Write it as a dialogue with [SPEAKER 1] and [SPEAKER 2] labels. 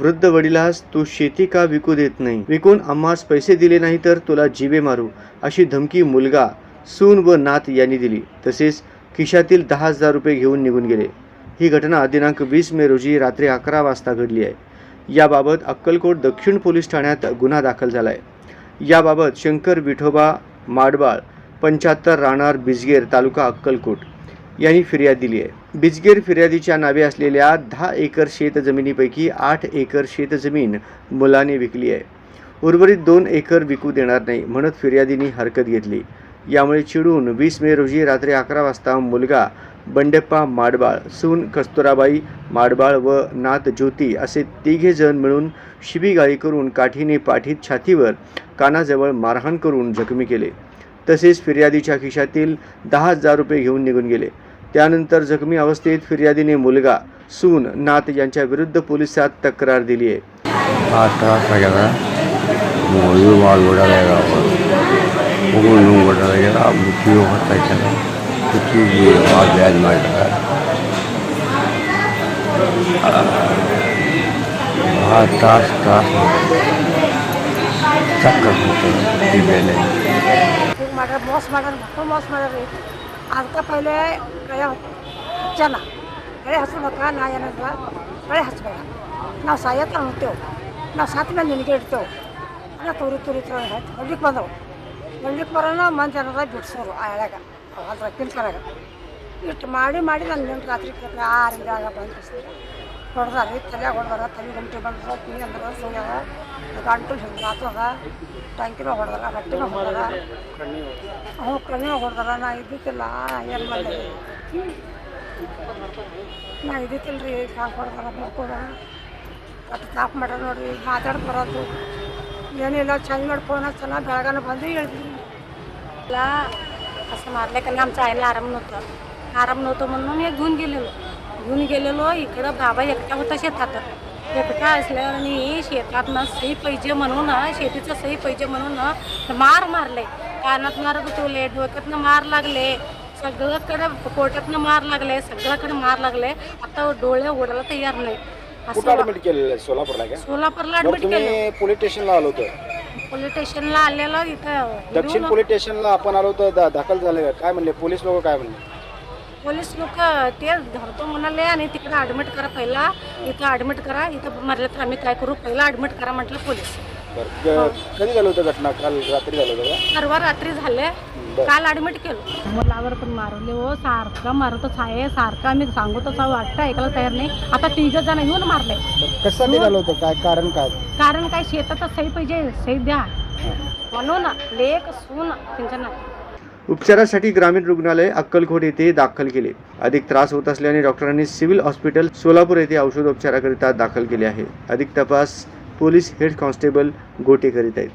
[SPEAKER 1] वृद्ध वडिलास तू शेती का विकू देत नाही? विकून आम्हास पैसे दिले नाही तर तुला जीवे मारू अशी धमकी मुलगा सून व नात यांनी दिली. तसेच खिशातील दहा हजार रुपये घेऊन निघून गेले. ही घटना दिनांक वीस मे रोजी रात्री अकरा वाजता घडली आहे. याबाबत अक्कलकोट दक्षिण पोलीस ठाण्यात गुन्हा दाखल झाला आहे याबाबत शंकर विठोबा माडबाळ पंच्याहत्तर राहणार बिजगेर तालुका अक्कलकोट यांनी फिर्याद दिली आहे. बिजगेर फिर्यादीच्या नावे असलेल्या दहा एकर शेतजमिनीपैकी आठ एकर शेतजमीन मुलाने विकली आहे. उर्वरित दोन एकर विकू देणार नाही म्हणत फिर्यादींनी हरकत घेतली. यामुळे चिडून वीस मे रोजी रात्री अकरा वाजता मुलगा बंडेप्पा माडबाळ सून कस्तुराबाई माडबाळ व नाथ ज्योती असे तिघे जण मिळून शिबीगाळी करून काठीने पाठीत छातीवर कानाजवळ मारहाण करून जखमी केले. तसेच फिर्यादीच्या खिशातील दहा हजार रुपये घेऊन निघून गेले. त्यानंतर जखमी अवस्थेत फिर्यादीने मुलगा सून नाथ यांच्या विरुद्ध पोलिसात तक्रार दिली आहे.
[SPEAKER 2] आज त्रास ಆಗ್ಯದ ಇದು ಮಾಡ್ಬಿಡೋದಾಗ ಮಗು ನೋವು ಕೊಟ್ಟೋದಾಗ್ಯದ ಬುಕ್ಕಿಯು ಹೊತ್ತಾಯ್ತದ ಬುಕ್ಕಿಗೆ ಭಾಳ ಬ್ಯಾದ್ ಮಾಡಿದ್ದಾರೆ ಭಾಳ ತ್ರಾಸ ತ್ರಾಸ ಚಕ್ಕರ್ ಹೋಗ್ತದೆ ಈ ಬೆಲೆ
[SPEAKER 3] ಹಿಂಗೆ ಮಾಡ್ಯಾರ ಮೋಸ ಮಾಡ್ಯಾರ ಮಕ್ಕಳು ಮೋಸ ಮಾಡ್ಯಾರ ಅದಕ್ಕೆ ಪೈಲೆ ಕಳೆ ಹಚ್ಚನ ಕಳೆ ಹಚ್ಬೇಕ ನಾ ಏನಂದ್ರೆ ಕಳೆ ಹಚ್ಬೇಡ ನಾವು ಸಾಯತ್ತ ಹೊಂಟೇವು ನಾವು ಸತ್ತ ಮೇಲೆ ನಿನಗೆ ಇಡ್ತೇವೆ ಅಲ್ಲ ತುರಿ ತುರಿ ತುರಿ ಹಚ್ಚಿ ಹೊಡ್ಲಿಕ್ಕೆ ಬಂದವು ಹೊಡ್ಲಿಕ್ಕೆ ಬರೋಣ ಮಂದಿ ಏನಾರ ಬಿಡ್ಸೋರು ಆ ಅದ್ರ ಕಿಲ್ಕರಾಗ ಇಷ್ಟು ಮಾಡಿ ಮಾಡಿ ನಾನು ನಿಂತು ರಾತ್ರಿ ಆರಿಂದ ಬಂದು ಹೊಡೆದಾರ ತಲೆ ಹೊಡೆದಾರ, ತಲೆ ಗಂಟೆ ಬಂದ್ರೆ, ಕೀ ಅಂದ್ರೆ ಸುಳ್ಯಾಗ ಗಂಟು ಹಿಂಗೆ ಆತದ. ಟ್ಯಾಂಕಿನ ಹೊಡೆದಾರ ಹೊಟ್ಟಿನ ಹೊಡೆದ ಹ್ಞೂ ಕಣ್ಣಿನ ಹೊಡೆದಾರ, ನಾ ಇದ್ದಿತ್ತಿಲ್ಲ ಏನು ಮಾಡಿದೆ? ನಾ ಇದ್ದಿತ್ತಿಲ್ಲ ರೀ ಸಾಕು ಹೊಡೆದಾರ ಮಕ್ಕಳ ಅಷ್ಟು ತಾಪ್ ಮಾಡ್ಯಾರ ನೋಡ್ರಿ, ಮಾತಾಡಿ ಬರೋದು. ಏನಿಲ್ಲ, ಚೆಂದ ಮಾಡಿ ಚೆನ್ನಾಗಿ ಬೆಳಗಾನ ಬಂದು ಹೇಳ್ತೀನಿ.
[SPEAKER 4] ला असं मारलं कारण आमचं आईला आराम नव्हतं. आराम नव्हतं म्हणून हे घेऊन गेलेलो. घेऊन गेलेलो इकडं बाबा एकटा होता शेतात एकटा असल्याने शेतातनं सही पाहिजे म्हणून शेतीचं सही पाहिजे म्हणून मार मारले. कानात मार गुतवले डोक्यातनं मार लागले सगळ्याकडे पोटातनं मार लागले सगळ्याकडे मार लागले. आता डोळे उडायला तयार नाही.
[SPEAKER 5] सोलापूरला
[SPEAKER 4] ऍडमिट केलं.
[SPEAKER 5] पोलीस स्टेशनला आलो होतं.
[SPEAKER 4] पोलीस स्टेशनला आलेलो इथं.
[SPEAKER 5] दक्षिण पोलीस स्टेशनला आपण आलो दा- दाखल झाले? काय म्हणले? पोलीस लोक काय म्हणले?
[SPEAKER 4] पोलीस लोक ते धरतो म्हणाले आणि तिकडे ॲडमिट करा पहिला. इथं ॲडमिट करा. इथं मरलं तर आम्ही काय करू? पहिला ॲडमिट करा म्हटलं पोलीस.
[SPEAKER 5] बरं. क- कधी झालं होतं घटना? काल रात्री झालं होतं का?
[SPEAKER 4] परवा रात्री झाले. काल ॲडमिट केलं. मुलावर पण मारले हो सारखं मारतच आहे सारखं आम्ही सांगतच आहोत वाटतं ऐकायला तयार नाही. आता तिघ जण येऊन मारले.
[SPEAKER 5] बरं, कशासाठी झालं होतं? काय कारण काय?
[SPEAKER 4] कारण काय? शेताचं सही पाहिजे सही द्या. म्हणून लेख सून त्यांच्या नाते
[SPEAKER 1] उपचारासाठी ग्रामीण रुग्णालय अक्कलकोट येथे दाखल केले. अधिक त्रास होत असल्याने डॉक्टरांनी सिव्हिल हॉस्पिटल सोलापूर येथे औषधोपचाराकरिता दाखल केले आहे. अधिक तपास पोलीस हेड कॉन्स्टेबल गोटे करीत आहेत.